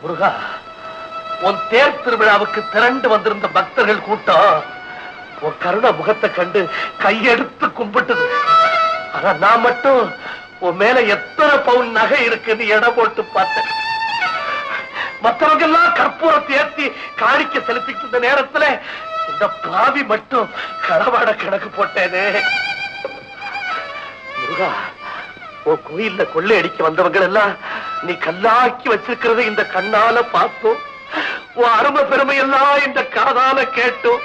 முருகா உன் தேர் திருவிழாவுக்கு திரண்டு வந்திருந்த பக்தர்கள் கூட்டம் உன் கருண முகத்தை கண்டு கையெடுத்து கும்பிட்டது. ஆனா நான் மட்டும் உன் மேல எத்தனை பவுன் நகை இருக்குன்னு எடை போட்டு பார்த்தேன். மற்றவங்க எல்லாம் கற்பூரத்தை ஏற்றி காணிக்க செலுத்திட்டு நேரத்துல இந்த பாவி மட்டும் களவாட கணக்கு போட்டேனே. முருகா உன் கோயில்ல கொள்ளையடிக்க வந்தவங்க எல்லாம் நீ கல்லாக்கி வச்சிருக்கிறத இந்த கண்ணால பார்த்தோம். உன் அருமை பெருமை இந்த காதால கேட்டோம்.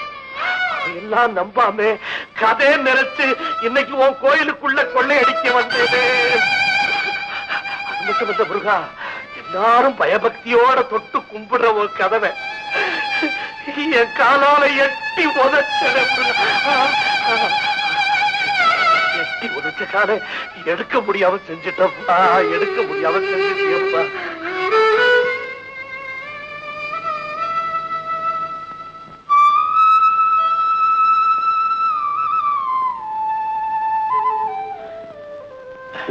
எல்லாம் நம்பாம கதையை நினைச்சு இன்னைக்கு உன் கோயிலுக்குள்ள கொள்ளையடிக்க வந்தேனே. அது மட்டும் இல்ல முருகா எல்லாரும் பயபக்தியோட தொட்டு கும்பிடுற ஒரு கதவை. என் காலால எட்டி உதச்சத முருகா. உதச்ச காலை எடுக்க முடியாம செஞ்சிட்டப்பா எடுக்க முடியாம செஞ்சிட்டியப்பா.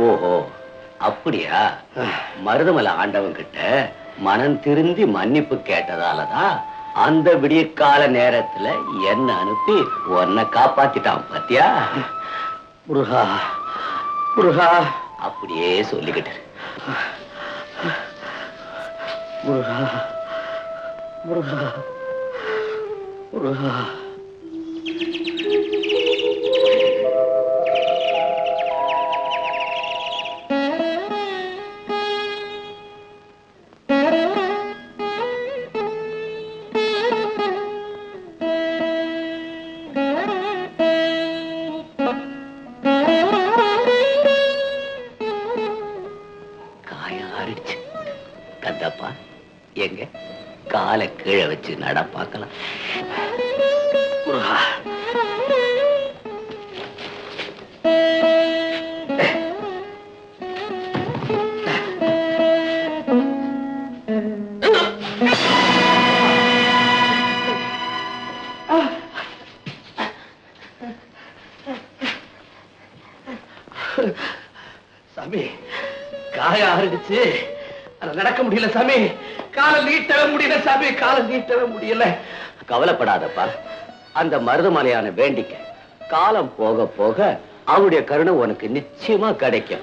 ஓஹோ அப்படியா? மருதமலை ஆண்டவன் கிட்ட மனம் திருந்தி மன்னிப்பு கேட்டதாலதான் அந்த விடியற்கால நேரத்துல என்ன அனுப்பி உன்னை காப்பாத்திட்டான் பாத்தியா? முருகா முருகா அப்படியே சொல்லிக்கிட்டு. முருகா முருகா முருகா கீழே வச்சு நட பார்க்கலாம். முருகா. சாமி காய ஆரம்பிச்சு ஆனா நடக்க முடியல சாமி. காலை நீட்டவே முடியல சாமி காலை நீட்டவே முடியல. கவலைப்படாதப்பா. அந்த மருதமலையான வேண்டிக்க. காலம் போக போக அவருடைய கருணை உனக்கு நிச்சயமா கிடைக்கும்.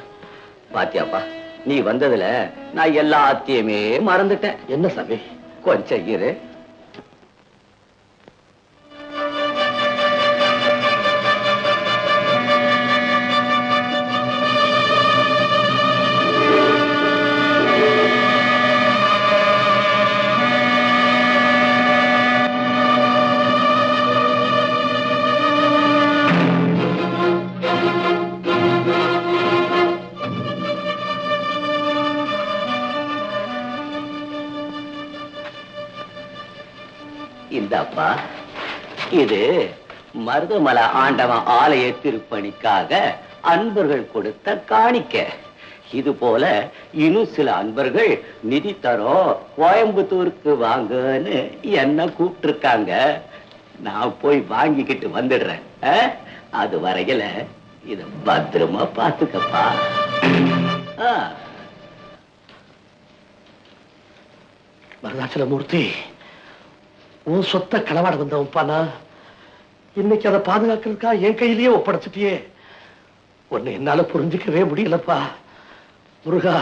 பாத்தியாப்பா நீ வந்ததுல நான் எல்லாத்தையுமே மறந்துட்டேன். என்ன சாமி? கொஞ்சம் இரு. இந்தப்பா. இது மருதமலை ஆண்டவன் ஆலய திருப்பணிக்காக அன்பர்கள் கொடுத்த காணிக்க. இது போல இன்னும் சில அன்பர்கள் நிதி தரோம் கோயம்புத்தூருக்கு வாங்கன்னு என்ன கூப்பிட்டுருக்காங்க. நான் போய் வாங்கிக்கிட்டு வந்துடுறேன். அது வரையில இத பத்திரமா பாத்துக்கப்பா மருதாச்சலமூர்த்தி உன் சொத்த களவாட வந்தவன்ப்பா நான் இன்னைக்கு அதை பாதுகாக்கிறதுக்கா என் கையிலேயே ஒப்படைச்சிட்டியே. உன்னை என்னால புரிஞ்சுக்கவே முடியலப்பா. முருகா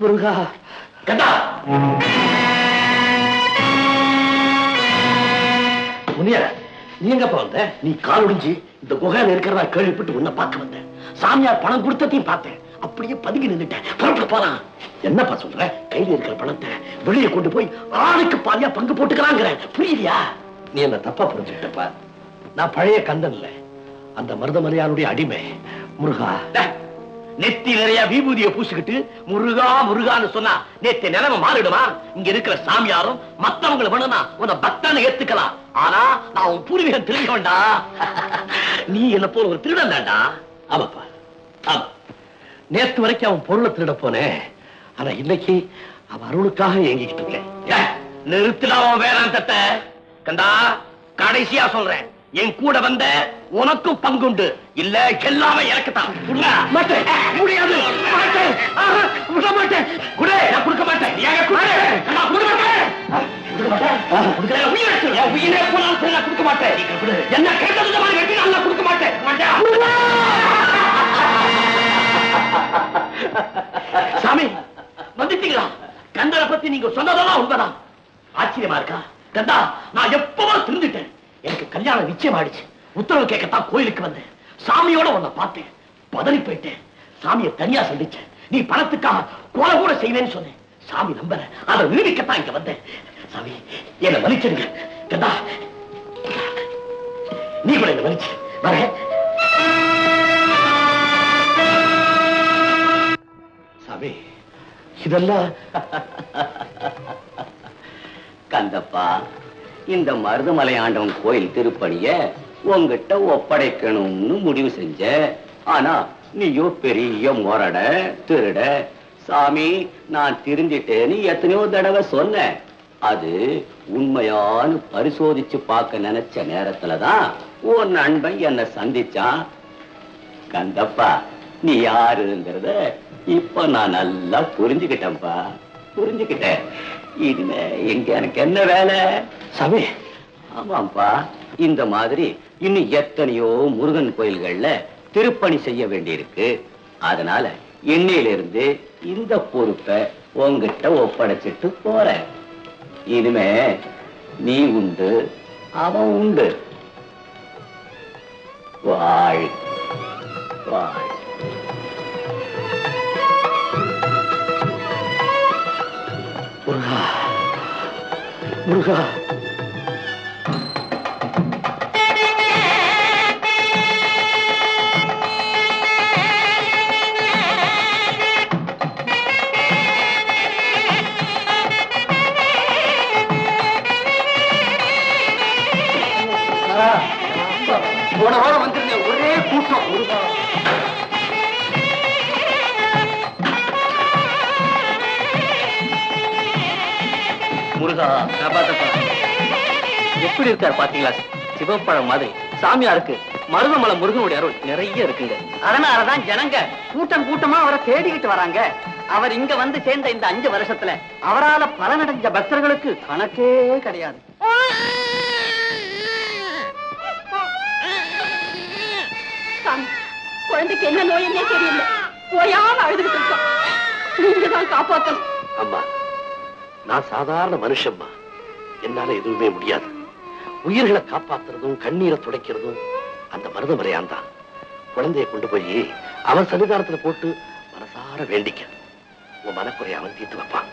முருகா. கண்டா! முனியா நீ எங்கப்பா வந்த? நீ கால் ஒடிஞ்சு இந்த குகையில இருக்கிறதா கேள்விப்பட்டு உன்னை பார்க்க வந்தேன் சாமியார் பணம் கொடுத்ததையும் பார்த்தேன். அப்படியே பதுங்கி நின்னுட்டேன். புறப்பட்டு போலாம் என்னப்பா சொல்ற? கையில இருக்கிற பணத்தை வெளியே கொண்டு போய் ஆளுக்கு பாதியா பங்கு போட்டுக்கலாங்கிற புரியலையா நீ என்ன தப்பா புரிஞ்சுக்கிட்டப்பா? நான் பழைய கந்தன்ல. இல்ல அந்த மருதமலையானுடைய அடிமை முருகா. நெத்தி நிறைய விபூதிய பூசிக்கிட்டு முருகா முருகான்னு சொன்னா நேத்து நிலைமை மாறிடுமா? இங்க இருக்கிற சாமியாரும் மத்தவங்களை வேணும்னா உன்னை பக்தான ஏத்துக்கலாம். ஆனா நான் உன் பூர்வீகம் திரும்ப வேண்டாம் நீ என்ன போல ஒரு திருடன் தான்டா. ஆமாப்பா. ஆமா. நேற்று வரைக்கும் அவன் பொருளை திருட போனேன் ஆனா இன்னைக்கு அவன் அருணுக்காக ஏங்கிக்கிட்டு இருக்கேன். நிறுத்தினா வேளாண் தத்த கண்டா கடைசியா சொல்றேன். என் கூட வந்த உனக்கும் பங்குண்டு. இல்ல எல்லாமே இறக்கத்தான் மாட்டேன். முடியாது. விட மாட்டேன். குடே நான் கொடுக்க மாட்டேன். ஏங்க குடே. நான் கொடுக்க மாட்டேன். உயிரை போனாலும் கொடுக்க மாட்டேன். என்ன கேட்டது மாதிரி வெட்டி நான் கொடுக்க மாட்டேன். கந்தரை பத்தி நீங்க சொன்னதெல்லாம் உண்மைதான். ஆச்சரியமா இருக்கா? கந்தா நான் எப்பவோ திருந்துட்டேன். எனக்கு கல்யாணம் நிச்சயம் ஆயிடுச்சு. உத்தரவு கேட்கத்தான் கோயிலுக்கு வந்தேன். சாமியோட உன்னை பார்த்தேன். பதறி போயிட்டேன். சாமியை தனியா சந்திச்சேன். நீ பணத்துக்காக கொலை கூட செய்வேன்னு சொன்னேன். சாமி நம்பல. அதை நிரூபிக்கத்தான் இங்க வந்தேன். சாமி என்ன மன்னிச்சிருங்க. கந்தா நீ கூட என்ன மன்னிச்சு. வர சாமி. இதெல்லாம் கந்தப்பா இந்த மருதமலை ஆண்டவன் கோயில் திருப்பணிய உங்ககிட்ட ஒப்படைக்கணும்னு முடிவு செஞ்ச. ஆனா நீயோ பெரிய முரட திருட சாமி நான் திருந்திட்டேன்னு எத்தனையோ தடவை சொன்னேன் அது உண்மையானு பரிசோதிச்சு பார்க்க நினைச்ச நேரத்துலதான் உன் நண்பன் என்ன சந்திச்சான். கந்தப்பா நீ யாருங்கிறத இப்ப நான் நல்லா புரிஞ்சுக்கிட்டேன்ப்பா புரிஞ்சுக்கிட்டேன். இனிமே எங்க எனக்கு என்ன வேலை? சாமி. ஆமாப்பா இந்த மாதிரி இன்னும் எத்தனையோ முருகன் கோயில்கள்ல திருப்பணி செய்ய வேண்டியிருக்கு. அதனால இன்னையிலிருந்து இந்த பொறுப்பை உங்ககிட்ட ஒப்படைச்சிட்டு போறேன். இனிமே நீ உண்டு அவன் உண்டு. வாழ் வாழ். முருகா போன எப்படி இருக்கார் பாத்தீங்களா? சிவப்பழம் மாதிரி. சாமியாருக்கு மருதமலை முருகனுடைய அருள் நிறைய இருக்குங்க. அதனாலதான் ஜனங்க கூட்டம் கூட்டமா அவரை தேடிக்கிட்டு வராங்க. அவர் இங்க வந்து சேர்ந்த இந்த அஞ்சு வருஷத்துல அவரால பலனடைஞ்ச பக்தர்களுக்கு கணக்கே கிடையாது. குழந்தைக்கு என்ன நோயன்னே தெரியல. ஓயாம அழுதுகிட்டு இருக்கோம். நீங்க தான் காப்பாத்தணும். அம்மா நான் சாதாரண மனுஷம்மா. என்னால எதுவுமே முடியாது. உயிர்களை காப்பாத்துறதும் கண்ணீரை துடைக்கிறதும் அந்த மருதமறையான் தான். குழந்தைய கொண்டு போய் அவன் சன்னிதானத்துல போட்டு மனசார வேண்டிக்க. உன் மனக்குறைய அவன் தீர்த்து வைப்பான்.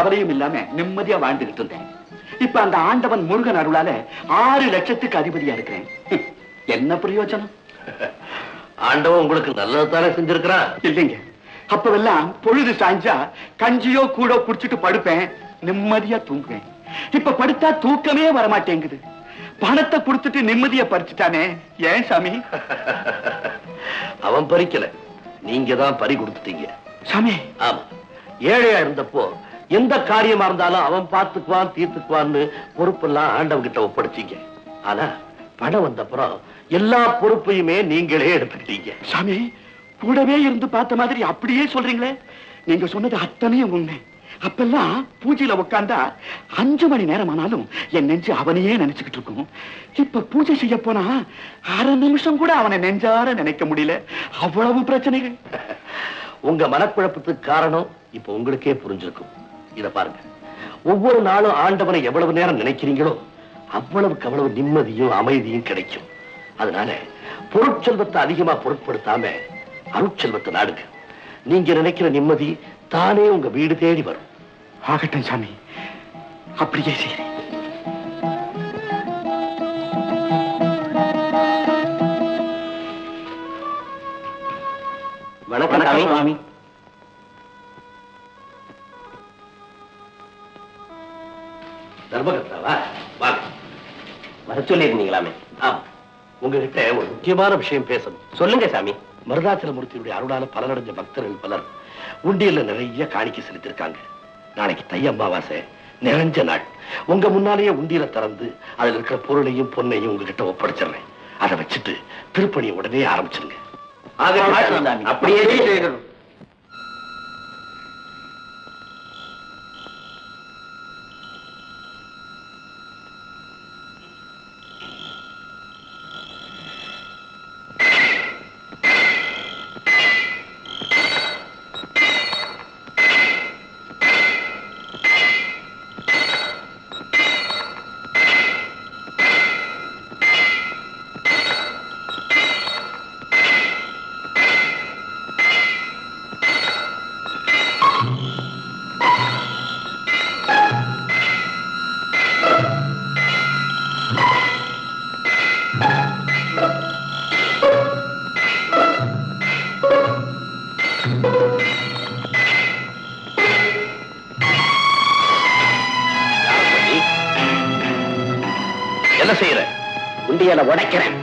கவலையும் இல்லாம நிம்மதியா வாழ்ந்துகிட்டு இருந்தேன். இப்ப அந்த ஆண்டவன் முருகன் அருளால ஆறு லட்சத்துக்கு அதிபதியா இருக்கிறேன். என்ன பிரயோஜனம்? ஆண்டவன் உங்களுக்கு நல்லதுதானே செஞ்சிருக்கிறான் இல்லைங்க. அப்பவெல்லாம் பொழுது சாஞ்சா கஞ்சியோ கூடோ குடிச்சிட்டு படுப்பேன். நிம்மதியா தூங்குவேன். இப்ப படுத்தா தூக்கமே வரமாட்டேங்குது. பணத்தை கொடுத்துட்டு நிம்மதியா பறிச்சுட்டானே. ஏன் சாமி? அவன் பறிக்கல. நீங்க தான் பறி கொடுத்துட்டீங்க. சாமி. ஆமா. ஏழையா இருந்தப்போ எந்த காரியமா இருந்தாலும் அவன் பார்த்துக்குவான் தீர்த்துக்குவான்னு பொறுப்பெல்லாம் ஆண்டவன் கிட்ட ஒப்படைச்சீங்க. ஆனா பணம் வந்தப்புறம் எல்லா பொறுப்பையுமே நீங்களே எடுத்துக்கிட்டீங்க. சாமி கூடவே இருந்து பார்த்த மாதிரி அப்படியே சொல்றீங்களே? நீங்க சொன்னது அத்தனையும் உண்மை. அப்பெல்லாம் பூஜையில உட்கார்ந்தா அஞ்சு மணி நேரம் ஆனாலும் என் நெஞ்சு அவனையே நினைச்சுக்கிட்டு இருக்கும். இப்ப பூஜை செய்ய போனா அரை நிமிஷம் கூட அவனை நெஞ்சார நினைக்க முடியல. அவ்வளவு பிரச்சனைகள். உங்க மனக்குழப்பத்துக்கு காரணம் இப்ப உங்களுக்கே புரிஞ்சிருக்கும். இத பாருங்க. ஒவ்வொரு நாளும் ஆண்டவனை எவ்வளவு நேரம் நினைக்கிறீங்களோ அவ்வளவுக்கு அவ்வளவு நிம்மதியும் அமைதியும் கிடைக்கும். அதனால பொருட்செல்வத்தை அதிகமா பொருட்படுத்தாம அருட்செல்வத்தை நாடுங்க. நீங்க நினைக்கிற நிம்மதி தானே உங்க வீடு தேடி வரும். ஆகட்டும் சாமி. அப்படியே செய்றேன் வணக்கம் சாமி. தர்மகர்த்தாவா? வாங்க வர சொல்லியிருந்தீங்களாமே ஆமா. உங்ககிட்ட ஒரு முக்கியமான விஷயம் பேசணும். சொல்லுங்க சாமி. மருதாச்சலமூர்த்தியுடைய அருளால பலனடைஞ்ச பக்தர்கள் பலர் உண்டியல்ல நிறைய காணிக்கை செலுத்திருக்காங்க நாளைக்கு தை அமாவாசை நிறைஞ்ச நாள். உங்க முன்னாலேயே உண்டியல திறந்து அதுல இருக்கிற பொருளையும் பொன்னையும் உங்ககிட்ட ஒப்படைச்சிடுறேன். அதை வச்சுட்டு திருப்பணியை உடனே ஆரம்பிச்சிருங்க அப்படியே செய்கிறோம் என்ன செய்யற? உண்டியலை உடைக்கிறேன்.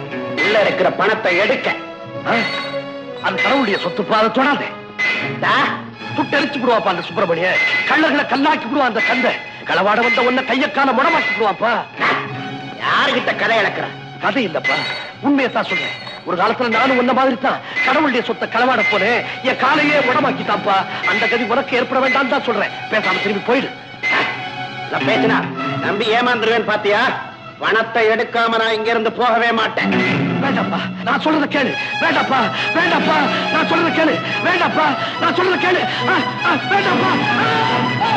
உள்ள இருக்கிற பணத்தை எடுக்க? அந்த கடவுளுடைய சொத்துப்பா அதை தொடாதே. சுட்டரிச்சு விடுவாப்பா அந்த சுப்பிரமணிய. கள்ளர்களை கல்லாக்கி விடுவான் அந்த கந்த. களவாட வந்த உன்ன கையக்கால முடமாக்கி விடுவாப்பா. யாருகிட்ட கதை இழக்கிற? கதை இல்லப்பா. உண்மையத்தான் சொல்றேன். ஒரு காலத்துல நானும் உன்ன மாதிரி தான் கடவுளுடைய சொத்தை களவாட போனேன் என் காலையே உடமாக்கிட்டான்ப்பா அந்த கதி உனக்கு ஏற்பட வேண்டாம் தான் சொல்றேன். பேசாம திரும்பி போயிடு. நான் பேசினா நம்பி ஏமாந்துருவேன் பாத்தியா? பணத்தை எடுக்காம நான் இங்க இருந்து போகவே மாட்டேன். வேண்டாப்பா நான் சொல்றத கேளு. வேண்டாப்பா வேண்டாப்பா நான் சொல்றத கேளு. வேண்டாப்பா நான் சொல்றத கேளு. ஆ, ஆ, வேண்டாப்பா. ஆ!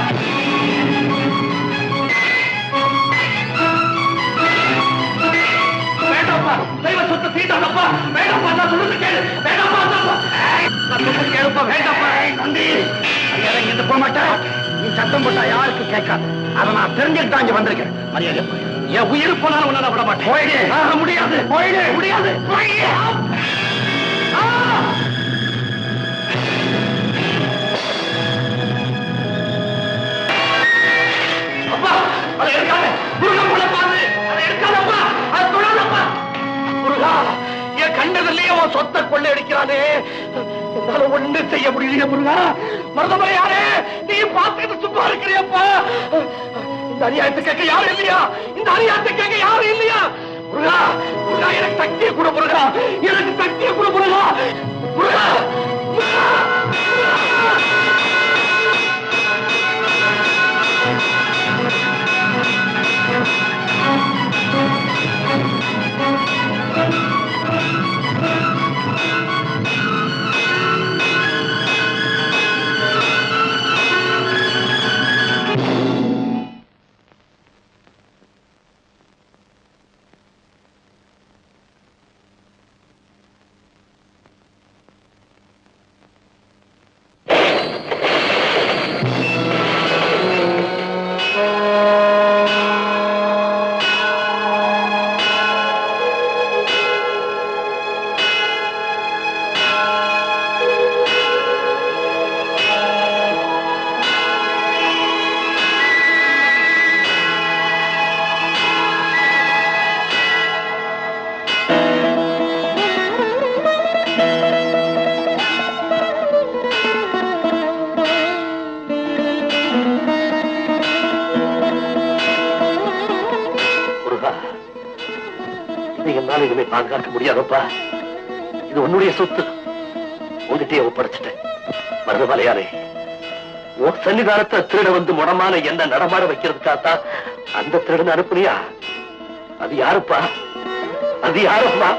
வேண்டாப்பா தெய்வ சொத்தை தீண்டாதப்பா வேண்டாப்பா நான் சொல்றத கேளு. வேண்டாப்பா நான் சொல்றத கேளுப்பா. வேண்டாப்பா நந்தி இங்கிருந்து போக மாட்டேன் நீ சத்தம் போட்டா யாருக்கு கேட்காது. அதை நான் தெரிஞ்சுட்டு தான் வந்திருக்கேன். மரியாதை. என் உயிர் போனாலும் உன்னை நான் விட மாட்டேன். போயிடு. முடியாது. போயிடு. முடியாது. அதை எடுக்காத. முருகன் போல பாரு. அதை எடுக்காதப்பா அதை தொடாதப்பா முருகா என் கண்டதிலேயே உன் சொத்தை கொள்ளை அடிக்கிறானே. என்னால ஒண்ணு செய்ய முடியலையே முருகா. மருதமலையாரே நீ பார்த்துட்டு சும்மா இருக்கிறியப்பா. இந்த அநியாயத்தை கேட்க யாரும் இல்லையா? இந்த அநியாயத்தை கேட்க யாரும் இல்லையா? முருகா முருகா எனக்கு சக்தியை கொடு முருகா. எனக்கு சக்தியை கொடு முருகா! முருகா. என்னால இனிமே பாதுகாக்க முடியாதப்பா. இது உன்னுடைய சொத்து. உங்ககிட்டயே ஒப்படைச்சிட்டேன். மருதமலையாரே உன் சன்னிதானத்தை திருட வந்து முடமான என்ன நடமாட வைக்கிறதுக்காகத்தான் அந்த திருடன் அனுப்புனியா? அது யாருப்பா? அது யாருப்பா